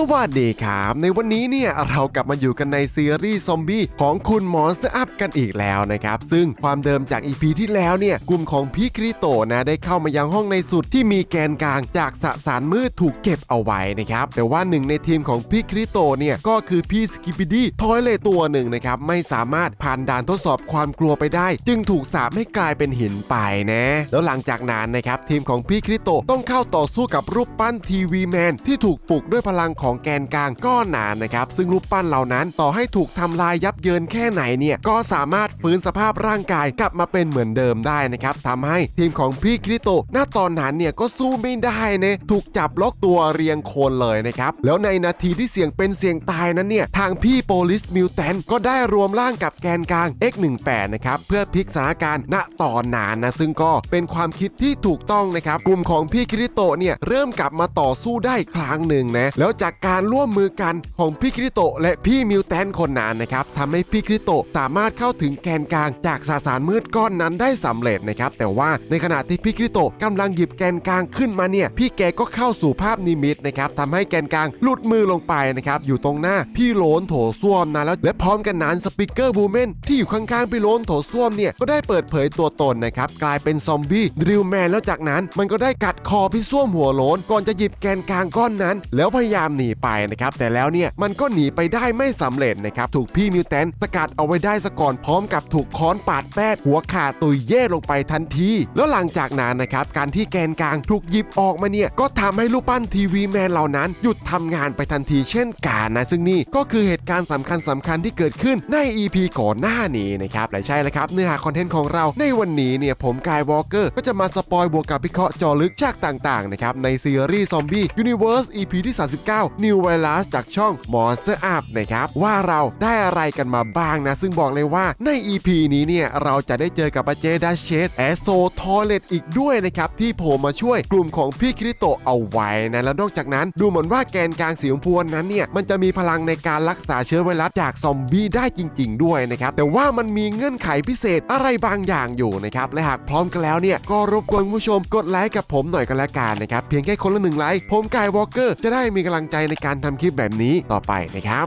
สวัสดีครับ ในวันนี้เนี่ยเรากลับมาอยู่กันในซีรีส์ซอมบี้ของคุณมอนสเตอร์อัพกันอีกแล้วนะครับ ซึ่งความเดิมจาก EP ที่แล้วเนี่ยกลุ่มของพี่คริโตนะได้เข้ามายังห้องในสุดที่มีแกนกลางจากสสารมืดถูกเก็บเอาไว้นะครับ แต่ว่าหนึ่งในทีมของพี่คริโตเนี่ยก็คือพี่สกิป d ดี้ทอยเลยตัวหนึ่งนะครับไม่สามารถผ่านด่านทดสอบความกลัวไปได้ จึงถูกสาปให้กลายเป็นหินไปนะแล้วหลังจากนั้นนะครับทีมของพี่คริโตต้องเข้าต่อสู้กับรูปปั้นทีวีแมนที่ถูกปลุกด้วยพลังของของแกนกลางก้อนหนานะครับ ซึ่งรูปปั้นเหล่านั้นต่อให้ถูกทำลายยับเยินแค่ไหนเนี่ยก็สามารถฟื้นสภาพร่างกายกลับมาเป็นเหมือนเดิมได้นะครับทำให้ทีมของพี่คริโตะณตอนนั้นเนี่ยก็สู้ไม่ได้นะถูกจับล็อกตัวเรียงโคนเลยนะครับแล้วในนาทีที่เสี่ยงเป็นเสี่ยงตายนั้นเนี่ยทางพี่โปลิสมิวแทนก็ได้รวมร่างกับแกนกลาง X18 นะครับเพื่อพลิกสถานการณ์ณตอนนั้นนะซึ่งก็เป็นความคิดที่ถูกต้องนะครับกลุ่มของพี่คริโตเนี่ยเริ่มกลับมาต่อสู้ได้ครั้งหนึ่งนะแล้วจากการร่วมมือกันของพี่คริโตและพี่มิวแทนคนนั้นนะครับทำให้พี่คริโตสามารถเข้าถึงแกนกลางจากสสารมืดก้อนนั้นได้สำเร็จนะครับแต่ว่าในขณะที่พี่คริโตะกำลังหยิบแกนกลางขึ้นมาเนี่ยพี่แกก็เข้าสู่ภาพนิมิตนะครับทำให้แกนกลางหลุดมือลงไปนะครับอยู่ตรงหน้าพี่โลนโถส้วมนะแล้วและพร้อมกันนั้นสปิเกอร์บูเมนที่อยู่ข้างๆพี่โลนโถส้วมเนี่ยก็ได้เปิดเผยตัวตนนะครับกลายเป็นซอมบี้ดริลแมนแล้วจากนั้นมันก็ได้กัดคอพี่ส้วมหัวโลนก่อนจะหยิบแกนกลางก้อนนั้น แล้วพยายามหนีไปนะครับแต่แล้วเนี่ยมันก็หนีไปได้ไม่สำเร็จนะครับถูกพี่มิวแทนสกัดเอาไว้ได้ซะก่อนพร้อมกับถูกค้อนปาดแปดหัวขาดตุยเย่ลงไปทันที แล้วหลังจากนั้นนะครับการที่แกนกลางถูกหยิบออกมาเนี่ยก็ทำให้รูปปั้นทีวีแมนเหล่านั้น หยุดทำงานไปทันทีเช่นกันนะซึ่งนี่ก็คือเหตุการณ์สำคัญสำคัญที่เกิดขึ้นใน EP ก่อนหน้านี้นะครับและใช่แล้วครับเนื้อหาคอนเทนต์ของเราในวันนี้เนี่ยผมกายวอลเกอร์ก็จะมาสปอยบวกกับพิเคราะห์จอลึกฉากต่างๆนะครับในซีรีส์ซอมบี้ยูนิเวิร์ส EP ที่ 39 New Virus จากช่อง Monster Up นะครับว่าเราได้อะไรกันมาบ้างนะ ซึ่งบอกเลยว่าใน EP นี้เนี่ยเราจะได้เจอกับอาเจดัชเชสแอสโซทอเลตอีกด้วยนะครับ ที่โผล่มาช่วยกลุ่มของพี่คริโตเอาไว้นะ แล้วนอกจากนั้นดูเหมือนว่าแกนกลางสีชมพูนั้นเนี่ยมันจะมีพลังในการรักษาเชื้อไวรัสจากซอมบี้ได้จริง ๆ ด้วยนะครับ แต่ว่ามันมีเงื่อนไขพิเศษอะไรบางอย่างอยู่นะครับ และหากพร้อมกันแล้วเนี่ยก็รบกวนผู้ชมกดไลค์กับผมหน่อยกันละกันนะครับเพียงแค่คนละหนึ่งไลค์ผมกายวอลเกอร์จะได้มีกำลังใจในการทำคลิปแบบนี้ต่อไปนะครับ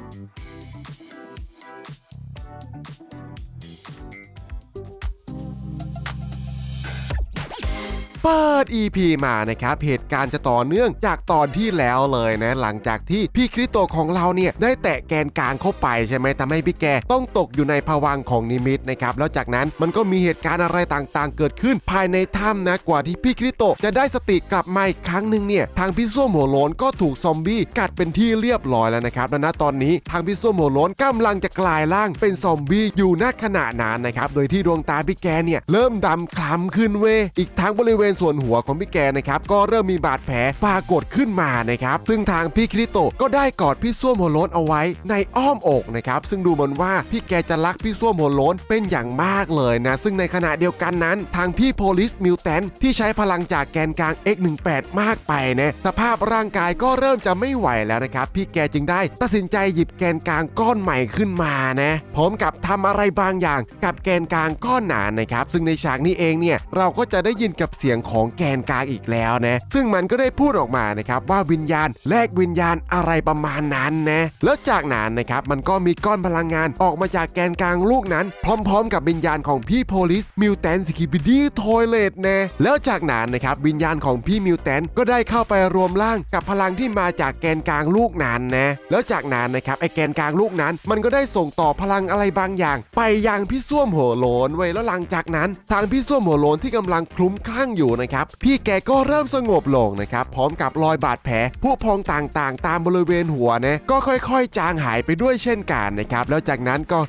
ปิด EP มานะครับ เหตุการณ์จะต่อเนื่องจากตอนที่แล้วเลยนะ หลังจากที่พี่คริโตของเราเนี่ยได้แตะแกนกลางเข้าไปใช่ไหมทำให้พี่แกต้องตกอยู่ในภวังของนิมิตนะครับ แล้วจากนั้นมันก็มีเหตุการณ์อะไรต่างๆ เกิดขึ้นภายในถ้ำนะ กว่าที่พี่คริโตจะได้สติกลับมาอีกครั้งหนึ่งเนี่ย ทางพี่ส้วมหัวโลนก็ถูกซอมบี้กัดเป็นที่เรียบร้อยแล้วนะครับและณตอนนี้ทางพี่ส้วมหัวโลนกำลังจะกลายร่างเป็นซอมบี้อยู่ณขณะนั้นนะครับ โดยที่ดวงตาพี่แกเนี่ยเริ่มดำคล้ำขึ้นเวอีกทั้งบริเวณส่วนหัวของพี่แกนะครับก็เริ่มมีบาดแผลปรากฏขึ้นมานะครับซึ่งทางพี่คริโตก็ได้กอดพี่ส้วมหัวโล้นเอาไว้ในอ้อมอกนะครับซึ่งดูเหมือนว่าพี่แกจะรักพี่ส้วมหัวโล้นเป็นอย่างมากเลยนะซึ่งในขณะเดียวกันนั้น ทางพี่โพลิสมิวแทนที่ใช้พลังจากแกนกลาง X18 มากไปนะสภาพร่างกายก็เริ่มจะไม่ไหวแล้วนะครับพี่แกจึงได้ตัดสินใจหยิบแกนกลางก้อนใหม่ขึ้นมานะพร้อมกับทำอะไรบางอย่างกับแกนกลางก้อนหนานะครับซึ่งในฉากนี้เองเนี่ยเราก็จะได้ยินกับเสียงของแกนกลางอีกแล้วนะซึ่งมันก็ได้พูดออกมานะครับว่าวิญญาณแลกวิญญาณอะไรประมาณนั้นนะแล้วจากนั้นนะครับมันก็มีก้อนพลังงานออกมาจากแกนกลางลูกนั้น พร้อม ๆ กับวิญญาณของพี่โพลิสมิวแทนสกิบิดี้ทอยเลตนะแล้วจากนั้นนะครับวิญญาณของพี่มิวแทนก็ได้เข้าไปรวมร่างกับพลังที่มาจากแกนกลางลูกนั้นนะแล้วจากนั้นนะครับไอแกนกลางลูกนั้น มันก็ได้ส่งต่อพลังอะไรบางอย่าง ไปยังพี่ส้วมหัวโลนไว้แล้วหลังจากนั้น ทางพี่ส้วมหัวโลนที่กำลังคลุ้มคลั่งอยู่นะครับ พี่แกก็เริ่มสงบลงนะครับ พร้อมกับรอยบาดแผลผู้พองต่างๆ ตามบริเวณหัวนะก็ค่อยๆ จางหายไปด้วยเช่นกันนะครับ แล้วจากนั้นก็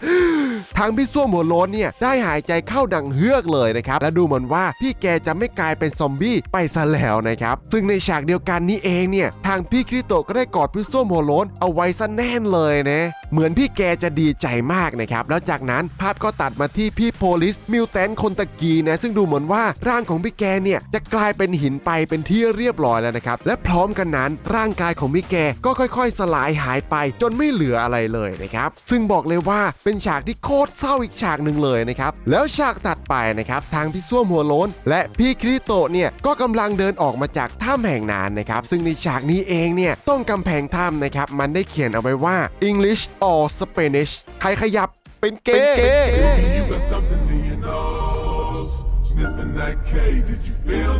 ทางพี่ส้วมหัวโล้นเนี่ยได้หายใจเข้าดังเฮือกเลยนะครับ และดูเหมือนว่าพี่แกจะไม่กลายเป็นซอมบี้ไปซะแล้วนะครับ ซึ่งในฉากเดียวกันนี้เองเนี่ย ทางพี่คริโตก็ได้กอดพี่ส้วมหัวโล้นเอาไว้ซะแน่นเลยนะ เหมือนพี่แกจะดีใจมากนะครับ แล้วจากนั้นภาพก็ตัดมาที่พี่โพลิสมิวแตนคนตะกี้นะซึ่งดูเหมือนว่าร่างของพี่แกเนี่ยจะกลายเป็นหินไปเป็นที่เรียบร้อยแล้วนะครับ และพร้อมกันนั้นร่างกายของพี่แกก็ค่อยๆ สลายหายไปจนไม่เหลืออะไรเลยนะครับ ซึ่งบอกเลยว่าเป็นฉากที่โคตรเศร้าอีกฉากหนึ่งเลยนะครับ แล้วฉากตัดไปนะครับทางพี่ส้วมหัวโล้น และพี่คริโตเนี่ยก็กำลังเดินออกมาจากถ้ำแห่งนานนะครับ ซึ่งในฉากนี้เองเนี่ยต้องกำแพงถ้ำนะครับมันได้เขียนเอาไว้ว่า English or Spanish ใครขยับเป็นเกย์ You got something in your nose. Sniffing that K, did you feel the hole? ห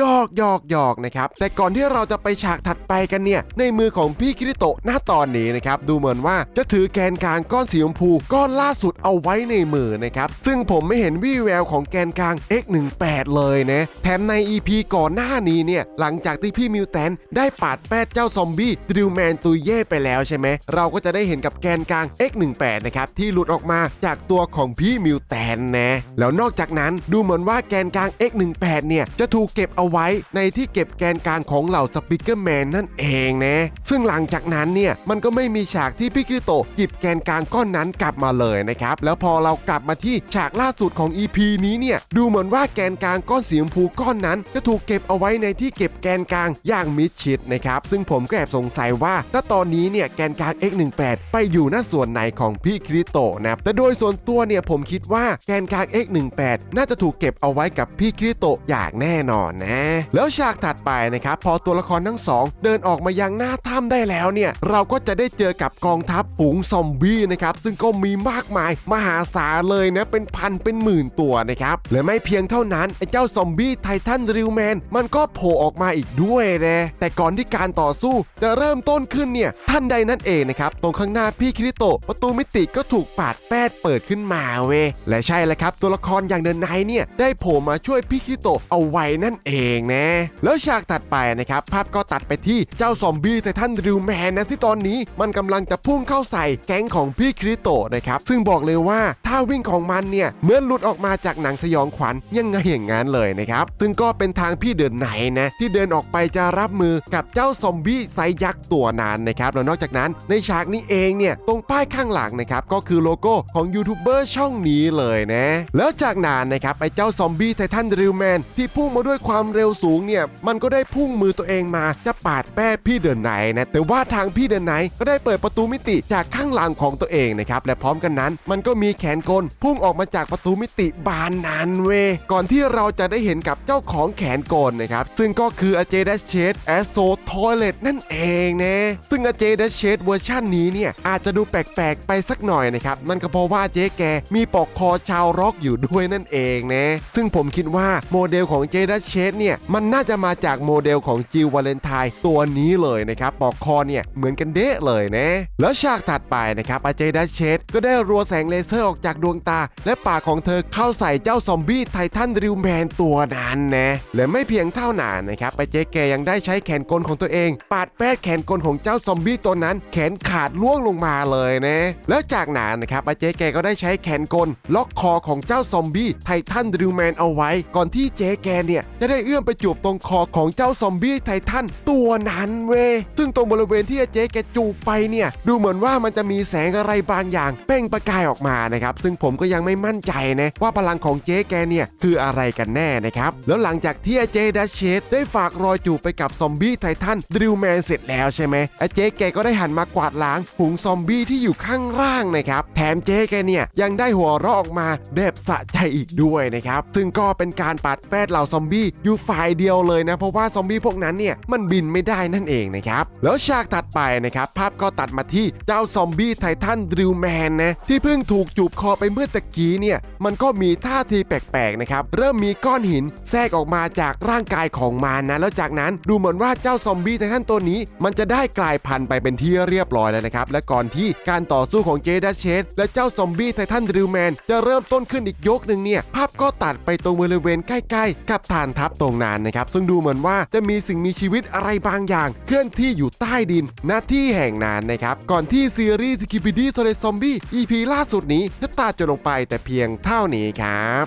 ยอกยอกยอกนะครับ แต่ก่อนที่เราจะไปฉากถัดไปกันเนี่ย ในมือของพี่คิริโตะหน้าตอนนี้นะครับ ดูเหมือนว่าจะถือแกนกลางก้อนสีชมพูก้อนล่าสุดเอาไว้ในมือนะครับ ซึ่งผมไม่เห็นวี่แววของแกนกลาง X18 เลยนะ แถมใน EP ก่อนหน้านี้เนี่ย หลังจากที่พี่มิวแตนได้ปาดแปดเจ้าซอมบี้ดริวแมนตุยเย่ไปแล้วใช่ไหม เราก็จะได้เห็นกับแกนกลาง X18 นะครับที่หลุดออกมาจากตัวของพี่มิวแตนนะ แล้วนอกจากนั้นดูเหมือนว่าแกนกลาง X18 เนี่ยจะถูกเก็บเอาไว้ในที่เก็บแกนกลางของเหล่าสปิเกอร์แมนนั่นเองนะ ซึ่งหลังจากนั้นเนี่ยมันก็ไม่มีฉากที่พี่คริโตหยิบแกนกลางก้อนนั้นกลับมาเลยนะครับ แล้วพอเรากลับมาที่ฉากล่าสุดของ EP นี้เนี่ยดูเหมือนว่าแกนกลางก้อนสีชมพูก้อนนั้นจะถูกเก็บเอาไว้ในที่เก็บแกนกลางอย่างมิดชิดนะครับซึ่งผมก็แอบสงสัยว่าถ้าตอนนี้เนี่ยแกนกลาง X18 ไปอยู่หน้าส่วนไหนของพี่คริโตนะแต่โดยส่วนตัวเนี่ยผมคิดว่าแกนกลาง X18 น่าจะถูกเก็บเอาไว้กับพี่คริโตอย่างแน่นอนนะแล้วฉากถัดไปนะครับพอตัวละครทั้งสองเดินออกมายังหน้าถ้ำได้แล้วเนี่ยเราก็จะได้เจอกับกองทัพฝูงซอมบี้นะครับซึ่งก็มีมากมายมหาศาลเลยนะเป็นพันเป็นหมื่นตัวนะครับและไม่เพียงเท่านั้นไอ้เจ้าซอมบี้ไททันริวแมนมันก็โผล่ออกมาอีกด้วยนะแต่ก่อนที่การต่อสู้จะเริ่มต้นขึ้นเนี่ยท่านใดนั่นเองนะครับตรงข้างหน้าพี่คริโตประตูมิติก็ถูกปาดแปดเปิดขึ้นมาเวและใช่แล้วครับตัวละครอย่างเดินไนเนี่ยได้โผล่มาช่วยพี่คริโตเอาไว้นั่นเองนะ แล้วฉากตัดไปนะครับ ภาพก็ตัดไปที่เจ้าซอมบี้ไททันริวแมนนะที่ตอนนี้มันกำลังจะพุ่งเข้าใส่แก๊งของพี่คริโตะนะครับ ซึ่งบอกเลยว่าท่าวิ่งของมันเนี่ยเหมือนหลุดออกมาจากหนังสยองขวัญยังไงอย่างนั้นเลยนะครับ ซึ่งก็เป็นทางพี่เดินไหนนะที่เดินออกไปจะรับมือกับเจ้าซอมบี้ไซยักษ์ตัวนั้นนะครับแล้วนอกจากนั้นในฉากนี้เองเนี่ยตรงป้ายข้างหลังนะครับก็คือโลโก้ของยูทูบเบอร์ช่องนี้เลยนะแล้วจากนั้นนะครับไอ้เจ้าซอมบี้ไททันริวแมนที่พุ่งมาด้วยความเร็วสูงเนี่ยมันก็ได้พุ่งมือตัวเองมาจะปาดแป้พี่เดินไหนนะแต่ว่าทางพี่เดินไหนก็ได้เปิดประตูมิติจากข้างหลังของตัวเองนะครับและพร้อมกันนั้น มันก็มีแขนกลพุ่งออกมาจากประตูมิติบานนั้นเว ก่อนที่เราจะได้เห็นกับเจ้าของแขนกลนะครับซึ่งก็คืออเจดัสเชดแอสโซทอยเลตนั่นเองนะซึ่งอเจดัสเชดเวอร์ชันนี้เนี่ยอาจจะดูแปลกๆไปสักหน่อยนะครับนั่นก็เพราะว่าเจ๊แกมีปอกคอชาวร็อกอยู่ด้วยนั่นเองนะซึ่งผมคิดว่าโมเดลของเจดัสเชดเนี่ยมันน่าจะมาจากโมเดลของจิววาเลนไทน์ตัวนี้เลยนะครับปอกคอเนี่ยเหมือนกันเดะเลยนะแล้วฉากถัดไปนะครับอาเจดัสเชดก็ได้รัวแสงเลเซอร์ออกจากดวงตา และปากของเธอเข้าใส่เจ้าซอมบี้ไททันริวแมนตัวนั้นนะและไม่เพียงเท่านั้นนะครับอาเจแกยังได้ใช้แขนกลของตัวเอง ปาดแป้แขนกลของเจ้าซอมบี้ตัวนั้น แขนขาดล่วงลงมาเลยนะแล้วจากนั้นนะครับอาเจแกก็ได้ใช้แขนกลล็อกคอของเจ้าซอมบี้ไททันริวแมนเอาไว้ ก่อนที่เจ๊แกเนี่ยจะได้เอื้อมไปจูบตรงคอของเจ้าซอมบี้ไททันตัวนั้นเว้ยซึ่งตรงบริเวณที่อาเจ๊แกจูบไปเนี่ย ดูเหมือนว่ามันจะมีแสงอะไรบางอย่างเป่งประกายออกมานะครับ ซึ่งผมก็ยังไม่มั่นใจนะว่าพลังของเจ๊แกเนี่ยคืออะไรกันแน่นะครับ แล้วหลังจากที่อาเจ๊ดัชเชดได้ฝากรอยจูบไปกับซอมบี้ไททันดริวแมนเสร็จแล้วใช่ไหมอาเจ๊แกก็ได้หันมากวาดล้างฝูงซอมบี้ที่อยู่ข้างล่างนะครับ แถมเจ๊แกเนี่ยยังได้หัวเราะออกมาแบบสะใจอีกด้วยนะครับ ซึ่งก็เป็นการปัดแปดเหล่าซอมบี้อยู่ฝ่ายเดียวเลยนะ เพราะว่าซอมบี้พวกนั้นเนี่ยมันบินไม่ได้นั่นเองนะครับ แล้วฉากตัดไปนะครับ ภาพก็ตัดมาที่เจ้าซอมบี้ไททันดริวแมนนะที่เพิ่งถูกจูบคอไปเมื่อตะกี้เนี่ยมันก็มีท่าทีแปลกๆนะครับเริ่มมีก้อนหินแทรกออกมาจากร่างกายของมันนะแล้วจากนั้นดูเหมือนว่าเจ้าซอมบี้ไททันตัวนี้ มันจะได้กลายพันธุ์ไปเป็นที่เรียบร้อยแล้วนะครับและก่อนที่การต่อสู้ของเจดัชเชดและเจ้าซอมบี้ไททันดริวแมนจะเริ่มต้นขึ้นอีกยกหนึ่งเนี่ยภาพก็ตัดไปตรงบริเวณใกล้ ๆ กับฐานทัพตรงนานนะครับ ซึ่งดูเหมือนว่าจะมีสิ่งมีชีวิตอะไรบางอย่าง เคลื่อนที่อยู่ใต้ดินณที่แห่งนั้นนะครับ ก่อนที่ซีรีส์สกิปิดี้โทเลซอมบี้ EP ล่าสุดนี้จะตาจะลงไปแต่เพียงเท่านี้ครับ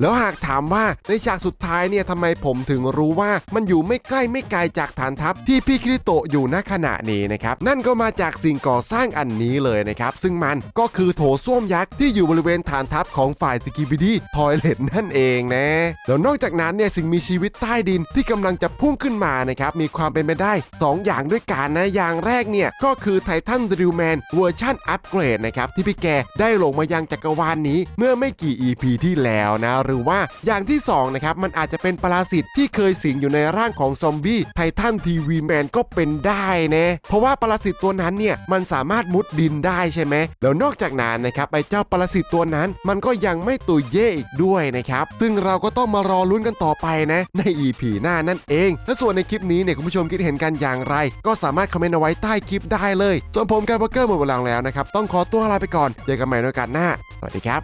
แล้วหากถามว่าในฉากสุดท้ายเนี่ยทำไมผมถึงรู้ว่ามันอยู่ไม่ใกล้ไม่ไกลจากฐานทัพที่พี่คริโตะอยู่ณขณะนี้นะครับนั่นก็มาจากสิ่งก่อสร้างอันนี้เลยนะครับ ซึ่งมันก็คือโถส้วมยักษ์ที่อยู่บริเวณฐานทัพของฝ่ายสกิบิดี้ทอยเลตนั่นเองนะแล้วนอกจากนั้นเนี่ยสิ่งมีชีวิตใต้ดินที่กำลังจะพุ่งขึ้นมานะครับมีความเป็นไปได้ 2 อย่างด้วยกันนะอย่างแรกเนี่ยก็คือไททันดริวแมนเวอร์ชันอัปเกรดนะครับที่พี่แกได้ลงมายังจักรวาลนี้เมื่อไม่กี่ EP ที่แล้วนะหรือว่าอย่างที่2นะครับมันอาจจะเป็นปราสิตที่เคยสิงอยู่ในร่างของซอมบี้ไททันทีวีแมนก็เป็นได้นะเพราะว่าปราสิตตัวนั้นเนี่ยมันสามารถมุดดินได้ใช่ไหมแล้วนอกจากนั้นนะครับไอ้เจ้าปรสิตตัวนั้น มันก็ยังไม่ตุยเย่อีกด้วยนะครับ ซึ่งเราก็ต้องมารอลุ้นกันต่อไปนะ ใน EP หน้านั่นเอง และส่วนในคลิปนี้เนี่ยคุณผู้ชมคิดเห็นกันอย่างไร ก็สามารถคอมเมนต์เอาไว้ใต้คลิปได้เลย ส่วนผมการ์เบอร์เกอร์หมดเวลาแล้วนะครับ ต้องขอตัวลาไปก่อน เจอกันใหม่ในโอกาสหน้า สวัสดีครับ